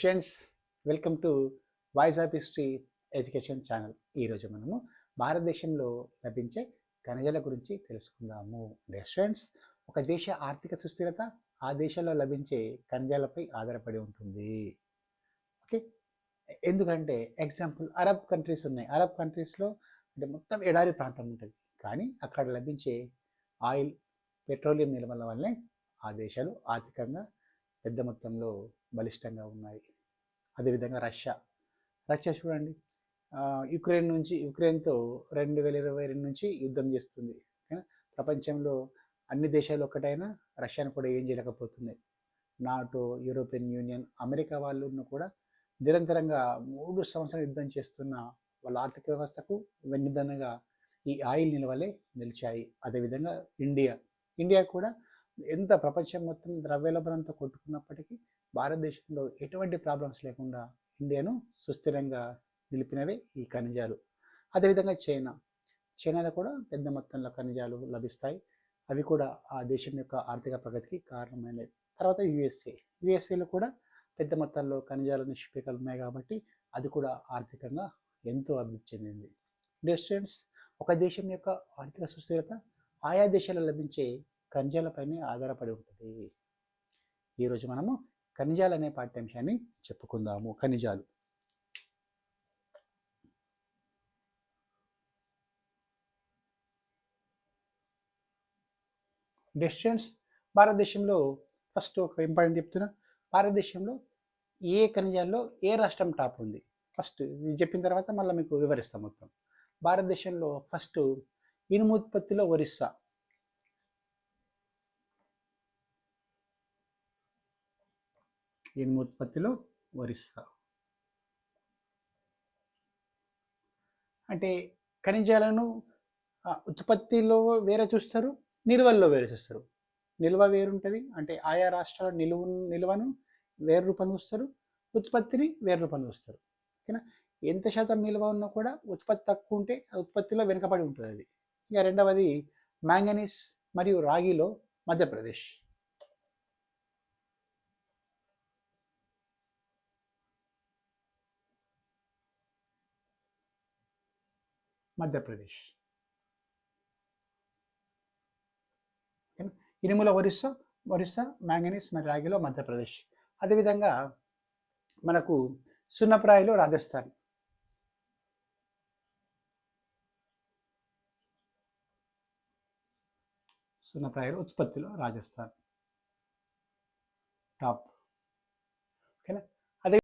Friends welcome to voice of history education channel ఈరోజు మనము భారతదేశంలో లభించే ఖనిజాల గురించి తెలుసుకుందాము. డెస్ ఫ్రెండ్స్ ఒక దేశ ఆర్థిక సుస్థిరత ఆ దేశంలో లభించే ఖనిజాలపై ఆధారపడి ఉంటుంది. ఓకే ఎందుకంటే ఎగ్జాంపుల్ అరబ్ కంట్రీస్ ఉన్నాయి. అరబ్ కంట్రీస్లో అంటే మొత్తం ఎడారి ప్రాంతం ఉంటుంది. కానీ అక్కడ లభించే ఆయిల్ పెట్రోలియం నిల్వల వల్లే ఆ దేశాలు ఆర్థికంగా పెద్ద మొత్తంలో బలిష్టంగా ఉన్నాయి. అదేవిధంగా రష్యా. రష్యా చూడండి. యుక్రెయిన్ నుంచి యుక్రెయిన్తో రెండు వేల ఇరవై రెండు నుంచి యుద్ధం చేస్తుంది. ప్రపంచంలో అన్ని దేశాలు ఒక్కటైనా రష్యాను కూడా ఏం చేయలేకపోతుంది. నాటో యూరోపియన్ యూనియన్ అమెరికా వాళ్ళు కూడా నిరంతరంగా మూడు సంవత్సరాలు యుద్ధం చేస్తున్న వాళ్ళ ఆర్థిక వ్యవస్థకు వెన్నుదన్నగా ఈ ఆయిల్ నిల్వలే నిలిచాయి. అదేవిధంగా ఇండియా. ఇండియా కూడా ఎంత ప్రపంచం మొత్తం ద్రవ్యోల్బణంతో కొట్టుకున్నప్పటికీ భారతదేశంలో ఎటువంటి ప్రాబ్లమ్స్ లేకుండా ఇండియాను సుస్థిరంగా నిలిపినవే ఈ ఖనిజాలు. అదేవిధంగా చైనా. చైనాలో కూడా పెద్ద మొత్తంలో ఖనిజాలు లభిస్తాయి. అవి కూడా ఆ దేశం యొక్క ఆర్థిక ప్రగతికి కారణమైనవి. తర్వాత యుఎస్ఏ యుఎస్ఏలో కూడా పెద్ద మొత్తంలో ఖనిజాలు నిష్పేకలు ఉన్నాయి కాబట్టి అది కూడా ఆర్థికంగా ఎంతో అభివృద్ధి చెందింది. డియర్ స్టూడెంట్స్ ఒక దేశం యొక్క ఆర్థిక సుస్థిరత ఆయా దేశాల్లో లభించే ఖనిజాలపైనే ఆధారపడి ఉంటుంది. ఈరోజు మనము ఖనిజాలు అనే పాఠ్యాంశాన్ని చెప్పుకుందాము. ఖనిజాలు. డిస్టెన్స్ భారతదేశంలో ఫస్ట్ ఒక ఇంపార్టెంట్ చెప్తున్నా. భారతదేశంలో ఏ ఖనిజాల్లో ఏ రాష్ట్రం టాప్ ఉంది? ఫస్ట్ ఇది చెప్పిన తర్వాత మళ్ళీ మీకు వివరిస్తాం మొత్తం. భారతదేశంలో ఫస్ట్ ఇనుము ఉత్పత్తిలో ఒరిస్సా. ఇనుము ఉత్పత్తిలో ఒరిస్సా అంటే ఖనిజాలను ఉత్పత్తిలో వేరే చూస్తారు నిల్వల్లో వేరే చూస్తారు. నిల్వ వేరుంటుంది అంటే ఆయా రాష్ట్రాల నిలువ నిల్వను వేరు రూపంలో చూస్తారు ఉత్పత్తిని వేరు రూపంలో చూస్తారు. ఓకేనా? ఎంత శాతం నిల్వ ఉన్నా కూడా ఉత్పత్తి తక్కువ ఉంటే ఆ ఉత్పత్తిలో వెనుకబడి ఉంటుంది అది. ఇక రెండవది మ్యాంగనీస్ మరియు రాగిలో మధ్యప్రదేశ్. మధ్యప్రదేశ్. ఇనుముల ఒరిస్సా ఒరిస్సా మ్యాంగనీస్ మరి రాగిలో మధ్యప్రదేశ్. అదేవిధంగా మనకు సున్నప్రాయిలో రాజస్థాన్. సున్నప్రాయిలో ఉత్పత్తిలో రాజస్థాన్. టాప్